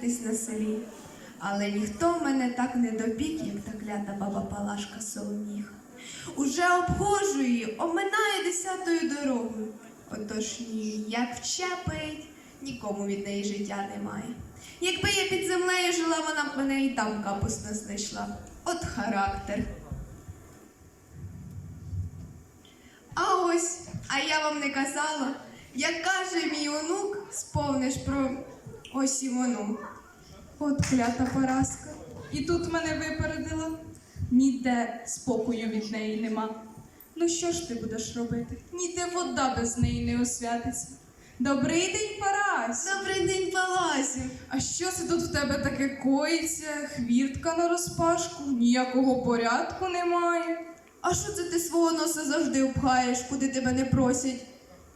розлігтись на селі. Але ніхто мене так не допік, як та клята баба Палашка Соломіха. Уже обходжу її, оминаю десятою дорогою. Отож ні, як вчепить, нікому від неї життя немає. Якби я під землею жила, вона б мене і там капусно знайшла. От характер. А ось, а я вам не казала, як каже мій онук, сповниш про ось і воно. От клята поразка. І тут мене випередила. Ніде спокою від неї нема. Ну що ж ти будеш робити? Ніде вода без неї не освятиться. Добрий день, Парась! Добрий день, Паласю. А що це тут в тебе таке коїться? Хвіртка на розпашку, ніякого порядку немає. А що це ти свого носа завжди обхаєш, куди тебе не просять?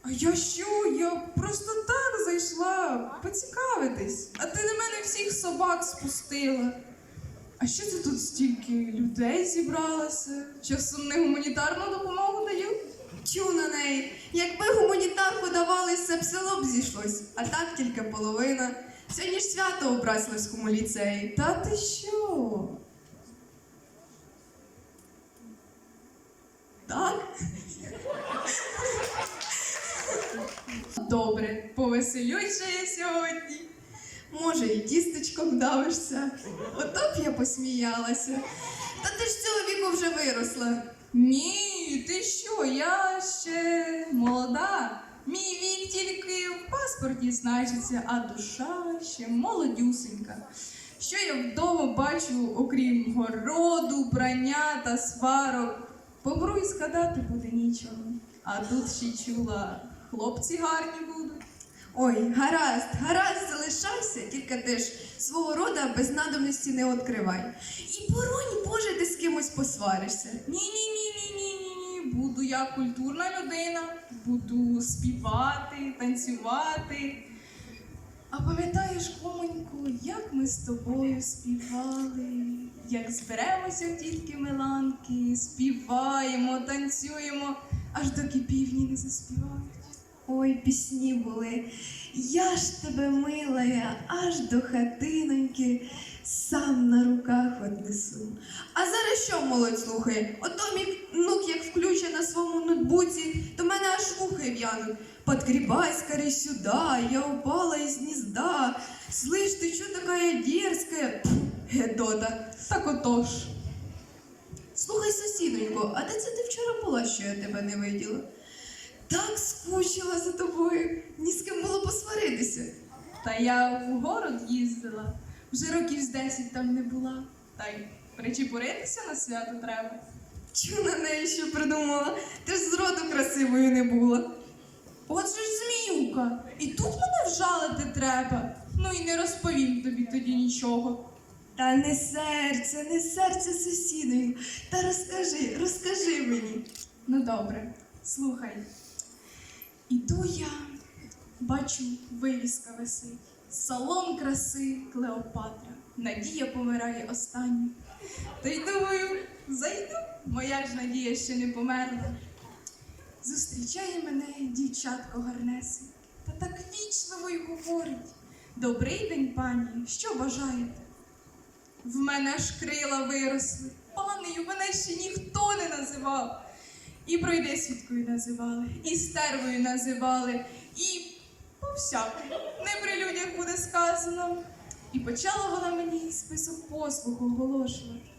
А я що? Я просто зайшла поцікавитись. А ти на мене всіх собак спустила. А що це тут стільки людей зібралося? Часом не гуманітарну допомогу дають? Чу на неї. Якби гуманітарку давали, все б село б зійшлось, а так тільки половина. Сьогодні ж свято у Братславському ліцеї. Та ти що? Так? Добре, повеселюсь же я сьогодні. Може, і тістечком давишся. Ото б я посміялася. Та ти ж цього віку вже виросла. Ні, ти що? Я ще молода. Мій вік тільки в паспорті значиться, а душа ще молодюсенька. Що я вдома бачу, окрім городу, брання та сварок, побру і згадати буде нічого. А тут ще чула, хлопці гарні будуть. Ой, гаразд, гаразд, залишайся, тільки ти ж свого рода без надобності не відкривай. І боронь Боже, ти з кимось посваришся. Ні, ні, ні, ні, ні, ні, ні. Буду я культурна людина, буду співати, танцювати. А пам'ятаєш, Комонько, як ми з тобою співали, як зберемося в тітки Миланки, співаємо, танцюємо, аж доки півні не заспівають. Ой, пісні були. Я ж тебе милая, аж до хатиноньки, сам на руках однесу. А зараз що молодь слухає? Ото мій внук, як включе на своєму ноутбуці, то мене аж вухи в'януть. Подгребай скорей сюда, я упала из гнезда. Слышь, ты что такая дерзкая? Гедота. Так отож. Слухай, сусідонько, а де це ти вчора була, що я тебе не виділа? Так скучила за тобою, ні з ким було посваритися. Та я в город їздила, вже років з десять там не була. Та й причепуритися на свято треба. Чу на неї що придумала? Ти ж зроду красивою не була. От же ж зміюка, і тут мене вжалити треба. Ну і не розповім тобі тоді нічого. Та не серце, не серце сусідонько. Та розкажи, розкажи мені. Ну добре, слухай. Іду я, бачу, вивіска висить. Салон краси Клеопатра. Надія помирає останню. Та й думаю, зайду, моя ж надія ще не померла. Зустрічає мене дівчатко гарнесеньке, та так вічливо й говорить. Добрий день, пані, що бажаєте? В мене аж крила виросли. Панею, мене ще ніхто не називав. І пройдесвіткою називали, і стервою називали, і по. Не при людях буде сказано. І почала вона мені список послуг оголошувати.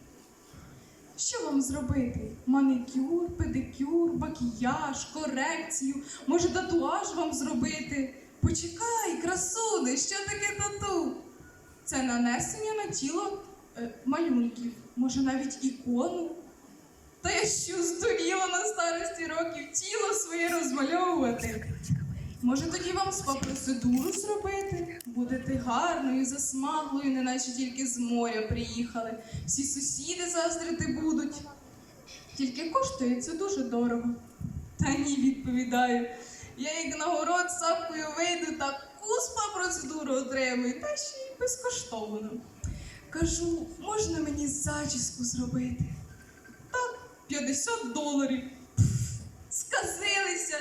Що вам зробити? Манікюр, педикюр, макіяж, корекцію, може татуаж вам зробити? Почекай, красуни, що таке тату? Це нанесення на тіло е, малюнків, може навіть ікону. Та що здуріла на старості років тіло своє розмальовувати. Може тоді вам спа-процедуру зробити? Будете гарною, засмаглою, неначе тільки з моря приїхали. Всі сусіди заздрити будуть. Тільки коштує це дуже дорого. Та ні, відповідаю. Я як на город сапкою вийду, таку спа-процедуру отримую, та ще й безкоштовно. Кажу, можна мені зачіску зробити? Так, 50 доларів. Сказилися.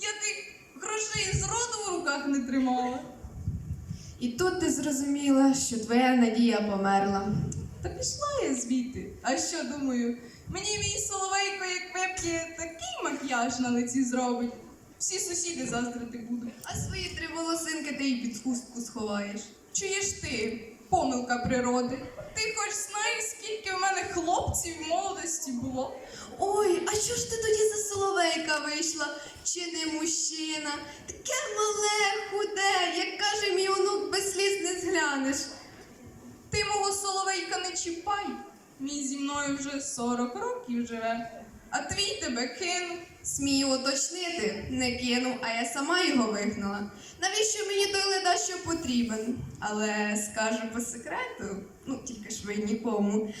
Я тих грошей з роду в руках не тримала. І тут ти зрозуміла, що твоя надія померла. Та пішла я звідти. А що думаю? Мені мій соловейко, як вип'є, такий макіяж на лиці зробить. Всі сусіди заздрити будуть. А свої три волосинки ти й під хустку сховаєш. Чуєш ти, помилка природи. Ти хоч знаєш, скільки в мене хлопців в молодості було? Ой, а що ж ти тоді за соловейка вийшла? Чи не мужчина? Таке мале, худе, як каже мій онук, без сліз не зглянеш. Ти мого соловейка не чіпай. Мій зі мною вже 40 років живе, а твій тебе кинув. Смію уточнити, не кинув, а я сама його вигнала. Навіщо мені той леда, що потрібен? Але скажу по секрету, ну тільки ж ви нікому.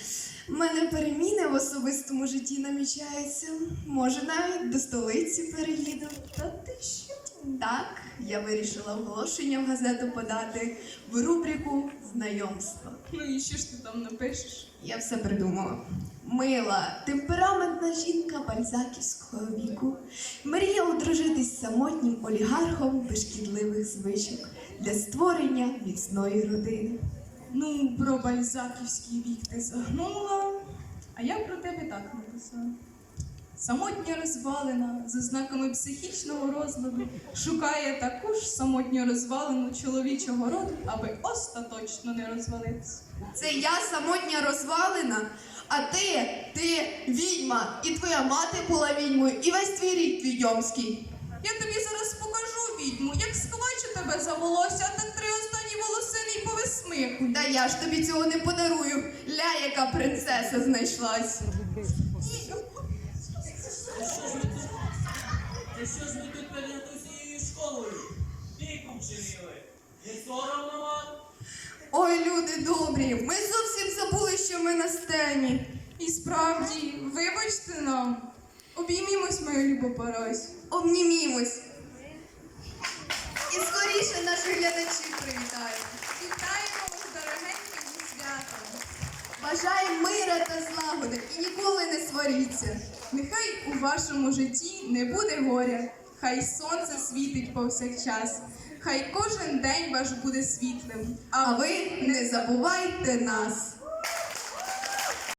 У мене переміни в особистому житті намічаються. Може, навіть до столиці переїду. Так, я вирішила оголошення в газету подати в рубрику знайомства. Ну і що ж ти там напишеш? Я все придумала. Мила, темпераментна жінка бальзаківського віку мріє одружитись самотнім олігархом без шкідливих звичок для створення міцної родини. Ну, про бальзаківський вік ти загнула, а я про тебе так написала. Самотня розвалена за знаками психічного розладу шукає таку ж самотню розвалену чоловічого роду, аби остаточно не розвалитися. Це я самотня розвалена, а ти, ти відьма, і твоя мати була відьмою, і весь твій рід відьомський. Я тобі зараз покажу відьму, як схвачу тебе за волосся, а так три останні волосини й повисмиху. Та я ж тобі цього не подарую. Ля, яка принцеса знайшлась. Люди добрі, ми зовсім забули, що ми на сцені. І справді, вибачте нам, обіймімось, моя любопорось. Обнімімось. І скоріше наших глядачів привітаємо. Вітаємо вас, дорогенькі, зі святом. Бажаємо мира та злагоди і ніколи не сваріться. Нехай у вашому житті не буде горя, хай сонце світить повсякчас, хай кожен день ваш буде світлим. А ви не забувайте нас.